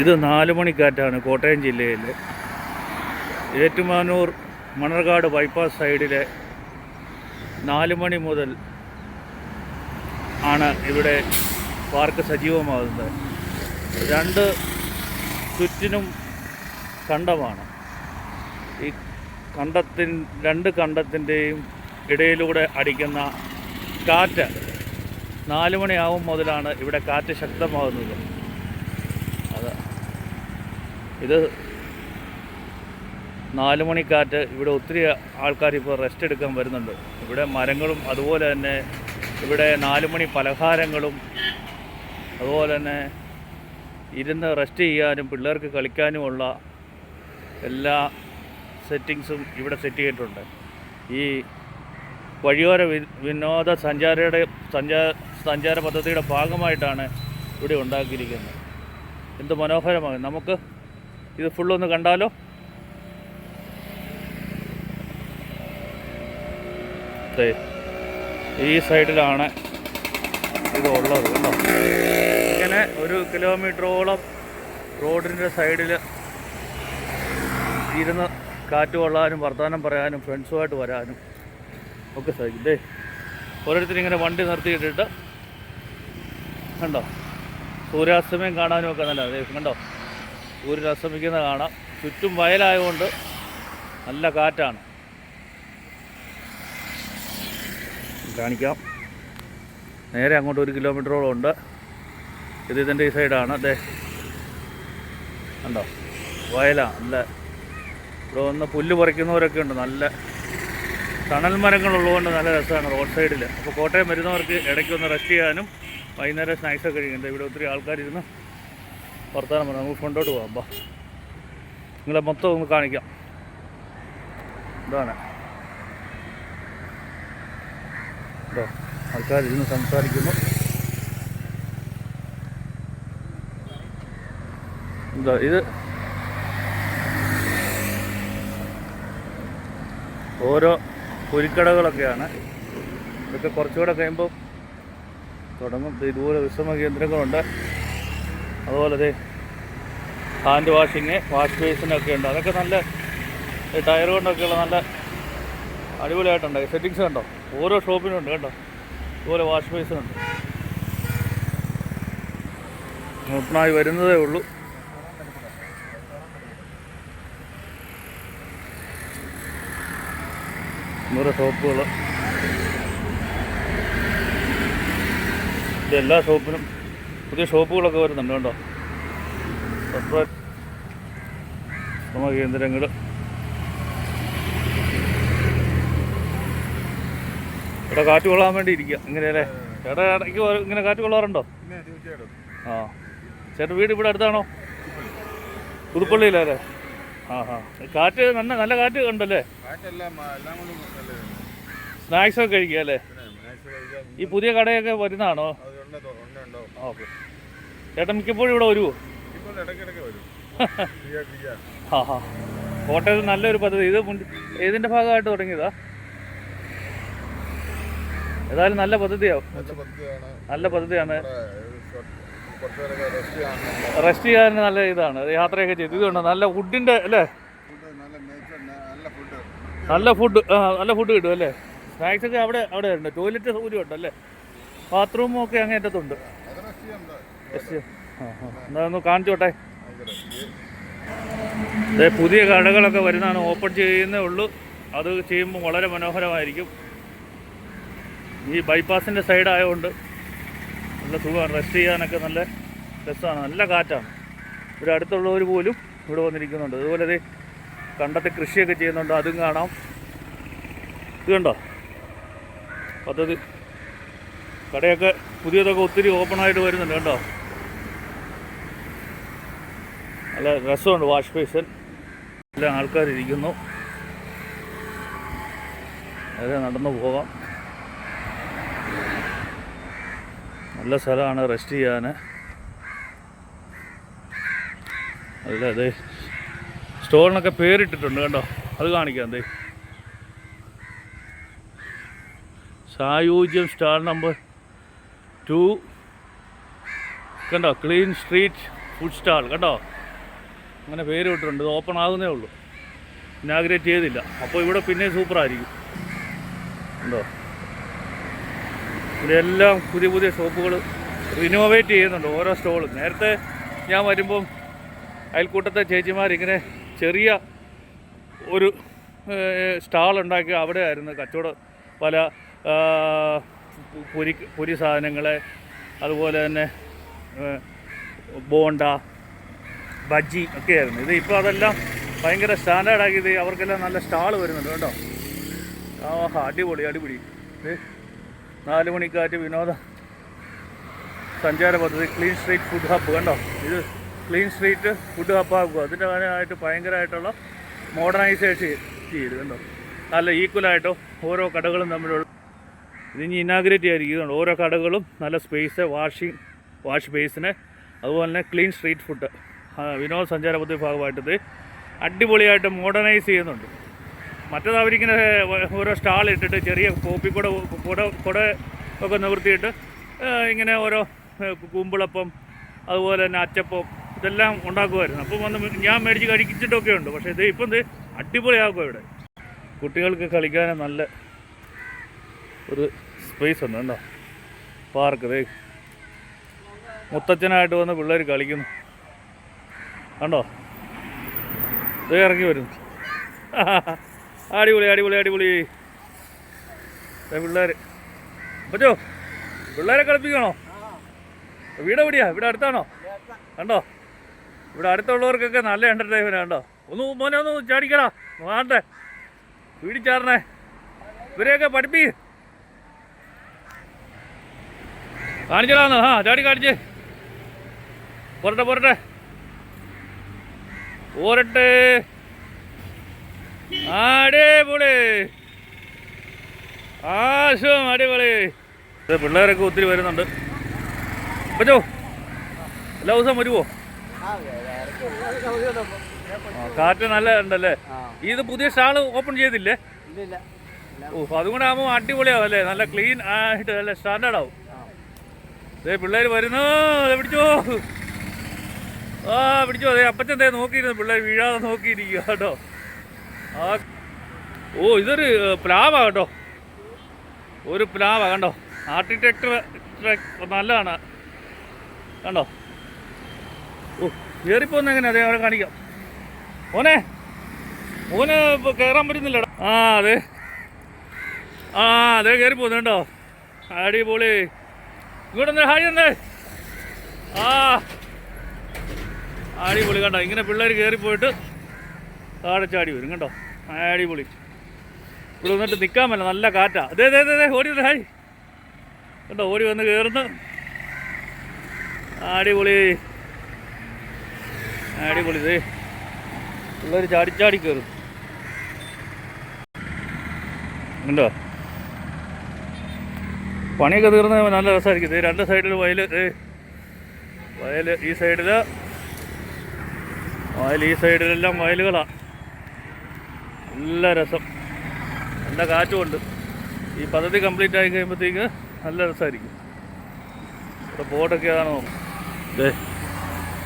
ഇത് നാല് മണിക്കാറ്റാണ് കോട്ടയം ജില്ലയിൽ. ഏറ്റുമാനൂർ മണർകാട് ബൈപ്പാസ് സൈഡിലെ നാല് മണി മുതൽ ആണ് ഇവിടെ പാർക്ക് സജീവമാകുന്നത്. രണ്ട് ചുറ്റിനും കണ്ടമാണ്. ഈ കണ്ടത്തിൻ രണ്ട് കണ്ടത്തിന്റെയും ഇടയിലൂടെ അടിക്കുന്ന കാറ്റ് നാല് മണിയാവും മുതലാണ് ഇവിടെ കാറ്റ് ശക്തമാകുന്നത്. ഇത് നാല് മണിക്കാറ്റ് ഇവിടെ ഒത്തിരി ആൾക്കാർ ഇപ്പോൾ റെസ്റ്റ് എടുക്കാൻ വരുന്നുണ്ട്. ഇവിടെ മരങ്ങളും അതുപോലെ തന്നെ ഇവിടെ നാല് മണി പലഹാരങ്ങളും അതുപോലെ തന്നെ ഇരുന്ന് റെസ്റ്റ് ചെയ്യാനും പിള്ളേർക്ക് കളിക്കാനുമുള്ള എല്ലാ സെറ്റിങ്സും ഇവിടെ സെറ്റ് ചെയ്തിട്ടുണ്ട്. ഈ വഴിയോര വിനോദ സഞ്ചാരിയുടെ സഞ്ചാര സഞ്ചാര പദ്ധതിയുടെ ഭാഗമായിട്ടാണ് ഇവിടെ ഉണ്ടാക്കിയിരിക്കുന്നത്. എന്ത് മനോഹരമാണ്. നമുക്ക് ഇത് ഫുള്ളൊന്ന് കണ്ടാലോ? ഈ സൈഡിലാണ് ഇത് ഉള്ളത് കേട്ടോ. ഇങ്ങനെ ഒരു കിലോമീറ്ററോളം റോഡിന്റെ സൈഡിൽ ഇരുന്ന് കാറ്റ് കൊള്ളാനും വർത്തമാനം പറയാനും ഫ്രണ്ട്സുമായിട്ട് വരാനും ഒക്കെ സാധിക്കും. ദേ ഓരോരുത്തരും ഇങ്ങനെ വണ്ടി നിർത്തിയിട്ടിട്ട് കണ്ടോ? സൂര്യാസ്തമയം കാണാനും ഒക്കെ നല്ലതാണ് കണ്ടോ? സൂര്യൻ അസ്തമിക്കുന്ന കാണാം. ചുറ്റും വയലായതുകൊണ്ട് നല്ല കാറ്റാണ്. കാണിക്കാം. നേരെ അങ്ങോട്ട് ഒരു കിലോമീറ്ററോളം ഉണ്ട്. ഇത് ഇതിന്റെ ഈ സൈഡാണ്. അതെ ഉണ്ടോ വയലാണ് നല്ല ഇവിടെ വന്ന് പുല്ല് പറിക്കുന്നവരൊക്കെ ഉണ്ട്. നല്ല തണൽ മരങ്ങളുള്ളതുകൊണ്ട് നല്ല രസമാണ് റോഡ് സൈഡിൽ അപ്പോൾ കോട്ടയം വരുന്നവർക്ക് ഇടയ്ക്ക് ഒന്ന് റെസ്റ്റ് ചെയ്യാനും വൈകുന്നേരം സ്നാക്സൊക്കെ കഴിക്കുന്നുണ്ട് ഇവിടെ ഒത്തിരി ആൾക്കാരിരുന്ന് വർത്തമാനം പറഞ്ഞു നമുക്ക് ഫ്രണ്ടോട്ട് പോകാം. അപ്പോൾ നിങ്ങളെ മൊത്തം ഒന്ന് കാണിക്കാം. ഇതാണ്. ഇതോ ആൾക്കാരിരുന്ന് സംസാരിക്കുന്നു. എന്താ ഇത്. ഓരോ പുരിക്കടകളൊക്കെയാണ് ഇതൊക്കെ കുറച്ചുകൂടെ കഴിയുമ്പോൾ തുടങ്ങും. ഇതുപോലെ വിശ്രമ കേന്ദ്രങ്ങളുണ്ട് അതുപോലെ ഹാൻഡ് വാഷിങ് വാഷ് ബേസിനൊക്കെ ഉണ്ട്. അതൊക്കെ നല്ല ടയർ കൊണ്ടൊക്കെയുള്ള നല്ല അടിപൊളിയായിട്ടുണ്ട്. സെറ്റിങ്സ് കണ്ടോ? ഓരോ ഷോപ്പിനും ഉണ്ട് കേട്ടോ ഇതുപോലെ വാഷ് ബേസിനുണ്ട്. ഓപ്പണായി വരുന്നതേ ഉള്ളൂ. ഓരോ ഷോപ്പുകൾ ഇത് എല്ലാ ഷോപ്പിനും പുതിയ ഷോപ്പുകളൊക്കെ വരുന്നുണ്ട് കേട്ടോ സെപ്പറേറ്റ് ശ്രമ കേന്ദ്രങ്ങൾ ഇവിടെ കാറ്റ് കൊള്ളാൻ വേണ്ടി ഇരിക്കുക ഇങ്ങനെയല്ലേ? ചേട്ടാ ഇടയ്ക്ക് ഇങ്ങനെ കാറ്റ് കൊള്ളാറുണ്ടോ? ആ. ചേട്ടൻ വീട് ഇവിടെ അടുത്താണോ? പുതുപ്പള്ളിയിലല്ലേ? ആ ആ. കാറ്റ് നല്ല നല്ല കാറ്റ് ഉണ്ടല്ലേ? സ്നാക്സ് ഒക്കെ കഴിക്കുക അല്ലേ? ഈ പുതിയ കടയൊക്കെ വരുന്നതാണോ? ഓക്കെ. ചേട്ടൻ മിക്കപ്പോഴും ഇവിടെ വരുമോ ആ കോട്ടയത്ത് നല്ലൊരു പദ്ധതി. ഇത് ഏതിന്റെ ഭാഗമായിട്ട് തുടങ്ങിയതാ. ഏതായാലും നല്ല പദ്ധതിയാവും. നല്ല പദ്ധതിയാണ്. റെസ്റ്റ് ചെയ്യാൻ നല്ല ഇതാണ്. യാത്രയൊക്കെ ചെയ്ത്. ഇതുണ്ട് നല്ല ഫുഡിന്റെ അല്ലേ? നല്ല ഫുഡ് നല്ല ഫുഡ് നല്ല ഫുഡ് കിട്ടും അല്ലേ? സ്നാക്സ് ഒക്കെ അവിടെ അവിടെ ഉണ്ട്. ടോയ്ലറ്റ് സൗകര്യം ഉണ്ട് അല്ലേ? ബാത്റൂമും ഒക്കെ അങ്ങേറ്റത്തുണ്ട് റെസ്റ്റ് ആ എന്നാ ഒന്ന് കാണിച്ചോട്ടെ പുതിയ കടകളൊക്കെ വരുന്നതാണ്. ഓപ്പൺ ചെയ്യുന്നേ ഉള്ളൂ. അത് ചെയ്യുമ്പോൾ വളരെ മനോഹരമായിരിക്കും. ഈ ബൈപ്പാസിന്റെ സൈഡ് ആയതുകൊണ്ട് നല്ല സുഖമാണ്. റെസ്റ്റ് ചെയ്യാനൊക്കെ നല്ല രസമാണ്. നല്ല കാറ്റാണ്. ഇവിടെ അടുത്തുള്ളവർ പോലും ഇവിടെ വന്നിരിക്കുന്നുണ്ട്. അതുപോലെ അത് കണ്ടത്തെ കൃഷിയൊക്കെ ചെയ്യുന്നുണ്ട്. അതും കാണാം. ഇത് കണ്ടോ? പദ്ധതി. കടയൊക്കെ പുതിയതൊക്കെ ഒത്തിരി ഓപ്പണായിട്ട് വരുന്നുണ്ട്. കണ്ടോ? നല്ല രസമുണ്ട് വാഷ് ബേസൻ. എല്ലാ ആൾക്കാരിരിക്കുന്നു. അതെ നടന്നു പോകാം. നല്ല സ്ഥലമാണ് റെസ്റ്റ് ചെയ്യാൻ അല്ല അതെ സ്റ്റോറിനൊക്കെ പേരിട്ടിട്ടുണ്ട് കണ്ടോ? അത് കാണിക്കാം അതെ സായൂജ്യം സ്റ്റാൾ നമ്പർ ടു. കണ്ടോ ക്ലീൻ സ്ട്രീറ്റ് ഫുഡ് സ്റ്റാൾ കേട്ടോ അങ്ങനെ പേര് വിട്ടിട്ടുണ്ട്. ഇത് ഓപ്പൺ ആകുന്നേ ഉള്ളൂ. ഇനാഗ്രേറ്റ് ചെയ്തില്ല. അപ്പോൾ ഇവിടെ പിന്നെ സൂപ്പറായിരിക്കും ഉണ്ടോ? ഇവിടെ എല്ലാം പുതിയ പുതിയ ഷോപ്പുകൾ റിനോവേറ്റ് ചെയ്യുന്നുണ്ട് ഓരോ സ്റ്റോളും നേരത്തെ ഞാൻ വരുമ്പം അയൽക്കൂട്ടത്തെ ചേച്ചിമാർ ഇങ്ങനെ ചെറിയ ഒരു സ്റ്റാൾ ഉണ്ടാക്കി അവിടെ ആയിരുന്നു കച്ചവടം പല പൊരി പൊരി സാധനങ്ങളെ അതുപോലെ തന്നെ ബോണ്ട ബജ്ജി ഒക്കെ ആയിരുന്നു ഇത് ഇപ്പോൾ അതെല്ലാം ഭയങ്കര സ്റ്റാൻഡേർഡാക്കി ആക്കിയത് അവർക്കെല്ലാം നല്ല സ്റ്റാൾ വരുന്നുണ്ട് കേട്ടോ. ആ അടിപൊളി അടിപൊളി. ഇത് നാല് മണിക്കാറ്റ് വിനോദ സഞ്ചാര പദ്ധതി ക്ലീൻ സ്ട്രീറ്റ് ഫുഡ് ഹബ്ബ് കണ്ടോ? ഇത് ക്ലീൻ സ്ട്രീറ്റ് ഫുഡ് ഹബ്ബ് ആക്കുക. അതിന്റെ കാര്യമായിട്ട് ഭയങ്കരമായിട്ടുള്ള മോഡേണൈസേഷൻ ചെയ്ത് കണ്ടോ? നല്ല ഈക്വലായിട്ടോ ഓരോ കടകളും തമ്മിലുള്ള ഇതിനി ഇനാഗ്രേറ്റ് ചെയ്യാതിരിക്കുന്നുണ്ട് ഓരോ കടകളും നല്ല സ്പേസ് വാഷിംഗ് വാഷ് ബേസിന് അതുപോലെ തന്നെ ക്ലീൻ സ്ട്രീറ്റ് ഫുഡ് വിനോദസഞ്ചാര പദ്ധതി ഭാഗമായിട്ടത് അടിപൊളിയായിട്ട് മോഡേണൈസ് ചെയ്യുന്നുണ്ട്. മറ്റത് അവരിങ്ങനെ ഓരോ സ്റ്റാൾ ഇട്ടിട്ട് ചെറിയ കോപ്പി കുട കുട ഒക്കെ നിവർത്തിയിട്ട് ഇങ്ങനെ ഓരോ കുമ്പിളപ്പം അതുപോലെ തന്നെ അച്ചപ്പം ഇതെല്ലാം ഉണ്ടാക്കുമായിരുന്നു. അപ്പം വന്ന് ഞാൻ മേടിച്ച് കഴിച്ചിട്ടൊക്കെ ഉണ്ട്. പക്ഷേ ഇത് ഇപ്പം ഇത് അടിപൊളിയാക്കും ഇവിടെ. കുട്ടികൾക്ക് കളിക്കാൻ നല്ല ഒരു സ്പേസ് ഉണ്ട്. കേട്ടോ പാർക്ക് ദേ. മുത്തച്ഛനായിട്ട് വന്ന് പിള്ളേർ കളിക്കുന്നു. കണ്ടോ? ഇത് ഇറങ്ങി വരുന്നു അടിപൊളി അടിപൊളി അടിപൊളി. പിള്ളേർ പറ്റോ പിള്ളേരെ കളിപ്പിക്കണോ? വീട് എവിടെയാ? ഇവിടെ അടുത്താണോ? കണ്ടോ? ഇവിടെ അടുത്തുള്ളവർക്കൊക്കെ നല്ല എന്റർടൈൻമെന്റ് കണ്ടോ? ഒന്ന് മോനെ ഒന്ന് ചാടിക്കടാ. വേണ്ടേ വീടി ചാടണേ. ഇവരെയൊക്കെ പഠിപ്പി. കാണിച്ചടാന്ന് ആ ചാടി കാണിച്ചേ. പോരട്ടെ പോരട്ടെ. പോരട്ടെ അടിപൊളി. ആശം അടിപൊളി. പിള്ളേരൊക്കെ ഒത്തിരി വരുന്നുണ്ട്. പറ്റോ എല്ലാ ദിവസവും വരുമോ കാറ്റ് നല്ല ഉണ്ടല്ലേ? ഇത് പുതിയ സ്റ്റാൾ ഓപ്പൺ ചെയ്തില്ലേ? ഓ അതുകൊണ്ട് ആകുമ്പോൾ അടിപൊളിയാവും അല്ലേ നല്ല ക്ലീൻ ആയിട്ട് നല്ല സ്റ്റാൻഡേർഡ് ആവും പിള്ളേർ വരുന്നു. പിടിച്ചോ. ആ പിടിച്ചോ അതെ അപ്പച്ചെന്തേ നോക്കിയിരുന്നു പിള്ളേർ വീഴാതെ നോക്കിയിരിക്കുക കേട്ടോ. ആ ഓ ഇതൊരു പ്ലാവ കേട്ടോ. ഒരു പ്ലാവാ കണ്ടോ? ആർട്ടിടെക്ടർ നല്ലതാണ്. കണ്ടോ? ഓ കയറിപ്പോന്ന് എങ്ങനെ അതെ അവരെ കാണിക്കാം. മോനെ മോന് ഇപ്പോൾ കയറാൻ പറ്റുന്നില്ല ആ അതെ. ആ അതെ കയറിപ്പോന്ന് കേട്ടോ അടിപൊളി. ഇവിടെ ഹായ് തന്നെ ആ അടിപൊളി കണ്ടോ? ഇങ്ങനെ പിള്ളേർ കയറിപ്പോയിട്ട് താഴെ ചാടി വരും കണ്ടോ? അടിപൊളി. ഇവിടെ വന്നിട്ട് നിൽക്കാൻ പറ്റില്ല നല്ല കാറ്റാ. അതെ അതെ അതെ ഓടി വന്ന് ഹായ്. കണ്ടോ ഓടി വന്ന് കയറുന്നു അടിപൊളി. അടിപൊളി ഇതേ പിള്ളേർ ചാടി ചാടി കയറും കണ്ടോ? പണിയൊക്കെ തീർന്ന നല്ല രസമായിരിക്കും. രണ്ട് സൈഡിൽ വയൽ വയൽ ഈ സൈഡിൽ വയൽ ഈ സൈഡിലെല്ലാം വയലുകളാണ് നല്ല രസം. നല്ല കാറ്റുമുണ്ട്. ഈ പദ്ധതി കംപ്ലീറ്റ് ആയി കഴിയുമ്പോഴത്തേക്ക് നല്ല രസമായിരിക്കും ഇവിടെ ബോർഡൊക്കെ ആണ് ഏ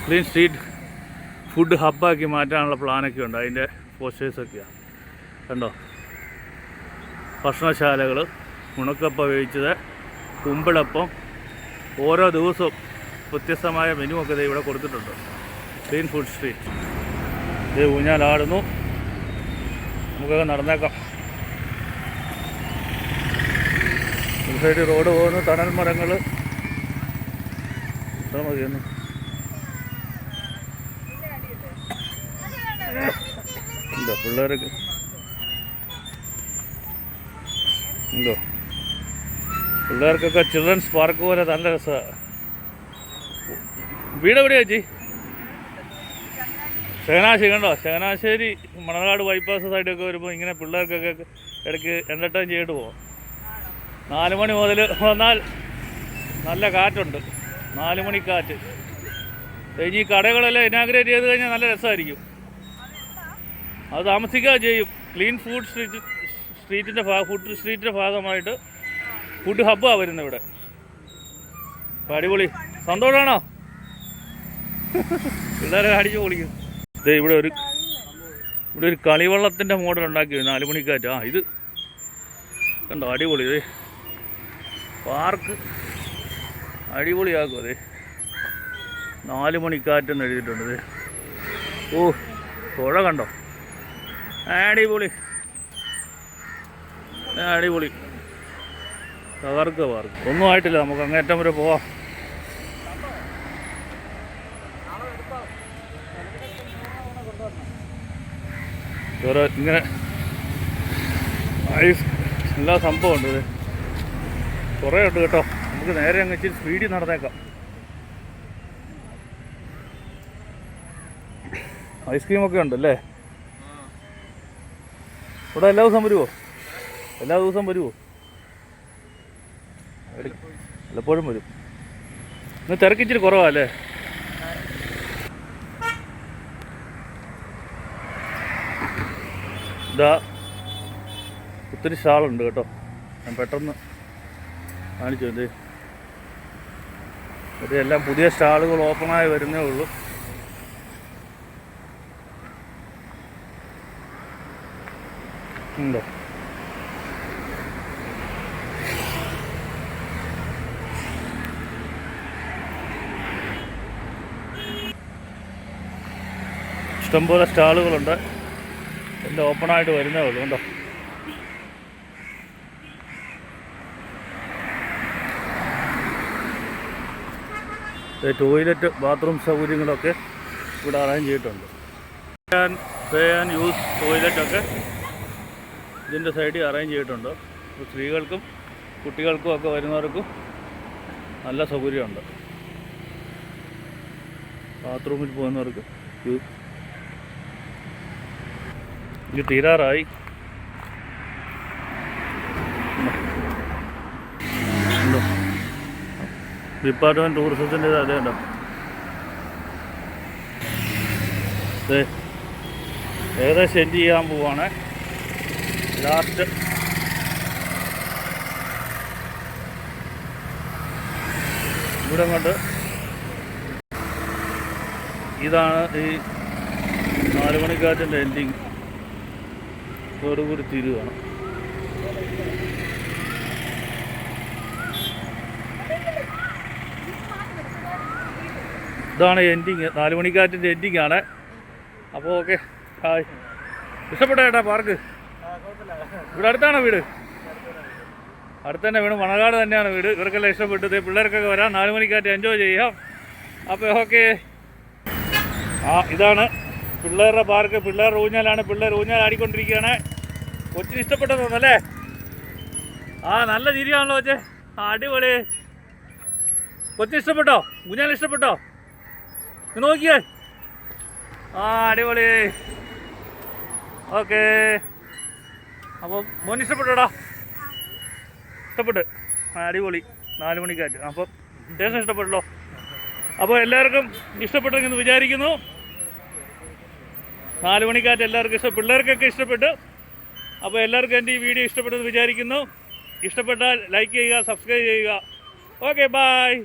ക്ലീൻ സ്ട്രീറ്റ് ഫുഡ് ഹബ്ബാക്കി മാറ്റാനുള്ള പ്ലാനൊക്കെ ഉണ്ട്. അതിന്റെ പോസ്റ്റേഴ്സൊക്കെയാണ് കണ്ടോ? ഭക്ഷണശാലകൾ ഉണക്കപ്പ വേവിച്ചത് കുമ്പിളപ്പം. ഓരോ ദിവസവും വ്യത്യസ്തമായ മെനു ഒക്കെ ഇവിടെ കൊടുത്തിട്ടുണ്ട്. ക്ലീൻ ഫുഡ് സ്ട്രീറ്റ് ഇത് ഊഞ്ഞാലാടുന്നു. നമുക്കൊക്കെ നടന്നേക്കാം. സൈഡ് റോഡ് പോകുന്നു. തണൽ മരങ്ങൾ ഇത്ര മതിയൊന്നു. ഉണ്ടോ പിള്ളേരൊക്കെ. ഉണ്ടോ പിള്ളേർക്കൊക്കെ ചിൽഡ്രൻസ് പാർക്ക് പോലെ നല്ല രസമാണ് വീട് എവിടെയാ ചേച്ചി? ചങ്ങനാശ്ശേരി കണ്ടോ? ചങ്ങനാശ്ശേരി മണനാട് ബൈപ്പാസ് സൈഡൊക്കെ വരുമ്പോൾ ഇങ്ങനെ പിള്ളേർക്കൊക്കെ ഇടയ്ക്ക് എന്റർടൈൻ ചെയ്തിട്ട് പോകാം നാല് മണി മുതൽ വന്നാൽ നല്ല കാറ്റുണ്ട്. നാല് മണി കാറ്റ്. കഴിഞ്ഞ് ഈ കടകളെല്ലാം ഇനാഗ്രേറ്റ് ചെയ്ത് കഴിഞ്ഞാൽ നല്ല രസമായിരിക്കും അത് താമസിക്കുക ചെയ്യും. ക്ലീൻ ഫുഡ് സ്ട്രീറ്റ് സ്ട്രീറ്റിന്റെ ഭാഗ ഫുഡ് സ്ട്രീറ്റിന്റെ ഭാഗമായിട്ട് ഫുഡ് ഹബ്ബാണ് വരുന്നത് ഇവിടെ. അടിപൊളി. സന്തോഷമാണോ പിള്ളേരെ അടിച്ചു പൊളിക്കും. ദേ ഇവിടെ ഒരു ഇവിടെ ഒരു കളിവള്ളത്തിന്റെ മോഡൽ ഉണ്ടാക്കി. നാല് മണിക്കാറ്റ്. ആ ഇത് കണ്ടോ? അടിപൊളി. ഇതേ പാർക്ക് അടിപൊളിയാക്കും അതെ നാല് മണിക്കാറ്റെന്ന് എഴുതിയിട്ടുണ്ട് ഓ പുഴ കണ്ടോ? അടിപൊളി. അടിപൊളി. തകർക്കുക പാർക്ക്. ഒന്നും ആയിട്ടില്ല നമുക്ക് അങ്ങേറ്റം വരെ പോവാം. വേറെ ഇങ്ങനെ ഐസ് എല്ലാ സംഭവമുണ്ട് ഇത്. കുറേ ഉണ്ട് കേട്ടോ. നമുക്ക് നേരെ അങ്ങ് ഇച്ചിരി സ്പീഡിൽ നടന്നേക്കാം. ഐസ്ക്രീമൊക്കെ ഉണ്ടല്ലേ? ഇവിടെ എല്ലാ ദിവസം വരുമോ എല്ലാ ദിവസവും വരുമോ എല്ലപ്പോഴും വരും. ഇന്ന് തിരക്കിച്ചിരി കുറവാല്ലേ ഇതാ ഒത്തിരി സ്റ്റാളുണ്ട് കേട്ടോ. ഞാൻ പെട്ടെന്ന് കാണിച്ചു ഇത് ഇതെല്ലാം പുതിയ സ്റ്റാളുകൾ ഓപ്പണായി വരുന്നേ ഉള്ളൂ. ഉണ്ടോ? ഇഷ്ടംപോലെ സ്റ്റാളുകളുണ്ട് എല്ലാം ഓപ്പണായിട്ട് വരുന്നേ ഉള്ളൂ കണ്ടോ? ടോയ്ലറ്റ് ബാത്റൂം സൗകര്യങ്ങളൊക്കെ ഇവിടെ അറേഞ്ച് ചെയ്തിട്ടുണ്ട്. പേ ആൻഡ് യൂസ് ടോയ്ലറ്റൊക്കെ ഇതിന്റെ സൈഡിൽ അറേഞ്ച് ചെയ്തിട്ടുണ്ട്. സ്ത്രീകൾക്കും കുട്ടികൾക്കും ഒക്കെ വരുന്നവർക്കും നല്ല സൗകര്യമുണ്ട്. ബാത്റൂമിൽ പോകുന്നവർക്ക് ഇത് തീരാറായി. ഉണ്ടോ? ഡിപ്പാർട്ട്മെന്റ് ടൂറിസത്തിന്റെ അതേ ഉണ്ടോ? ഏകദേശം എൻഡ് ചെയ്യാൻ പോവാണ്. ലാസ്റ്റ് ഇവിടെ കൊണ്ട് ഇതാണ് ഈ നാല് മണിക്കാറ്റിന്റെ എൻഡിങ് ഇതോടുകൂടി തീരുവാണ് ഇതാണ് എൻഡിങ് നാല് മണിക്കാറ്റിന്റെ എൻഡിങ് ആണ്. അപ്പോൾ ഓക്കെ ഹായ് ഇഷ്ടപ്പെട്ട ചേട്ടാ പാർക്ക് ഇവിടെ അടുത്താണോ വീട്? അടുത്ത് തന്നെ വീട് മണകാട് തന്നെയാണ് വീട്. ഇവർക്കെല്ലാം ഇഷ്ടപ്പെട്ടത് പിള്ളേർക്കൊക്കെ വരാം. നാല് മണിക്കാറ്റ് എൻജോയ് ചെയ്യാം. അപ്പോൾ ഓക്കെ ആ ഇതാണ് പിള്ളേരുടെ പാർക്ക് പിള്ളേർ ഊഞ്ഞാലാണ്. പിള്ളേർ ഊഞ്ഞാൽ ആടിക്കൊണ്ടിരിക്കുകയാണ്. കൊച്ചിന് ഇഷ്ടപ്പെട്ടു തോന്നല്ലേ ആ നല്ല രീതിയാണല്ലോ കൊച്ചേ. അടിപൊളി. കൊച്ചിന് ഇഷ്ടപ്പെട്ടോ? കുഞ്ഞാൽ ഇഷ്ടപ്പെട്ടോ? നോക്കിയേ. ആ അടിപൊളി. ഓക്കേ. അപ്പോൾ മോൻ ഇഷ്ടപ്പെട്ടോടാ. ഇഷ്ടപ്പെട്ട്. അടിപൊളി. നാല് മണിക്കാറ്റ്. അപ്പം സ്റ്റേഷൻ ഇഷ്ടപ്പെട്ടല്ലോ അപ്പോൾ എല്ലാവർക്കും ഇഷ്ടപ്പെട്ടെന്ന് വിചാരിക്കുന്നു. നാല് മണിക്കാറ്റ് എല്ലാവർക്കും ഇഷ്ടം പിള്ളേർക്കൊക്കെ ഇഷ്ടപ്പെട്ടു അപ്പോൾ എല്ലാവർക്കും എന്റെ ഈ വീഡിയോ ഇഷ്ടപ്പെട്ടെന്ന് വിചാരിക്കുന്നു. ഇഷ്ടപ്പെട്ടാൽ ലൈക്ക് ചെയ്യുക സബ്സ്ക്രൈബ് ചെയ്യുക. Okay bye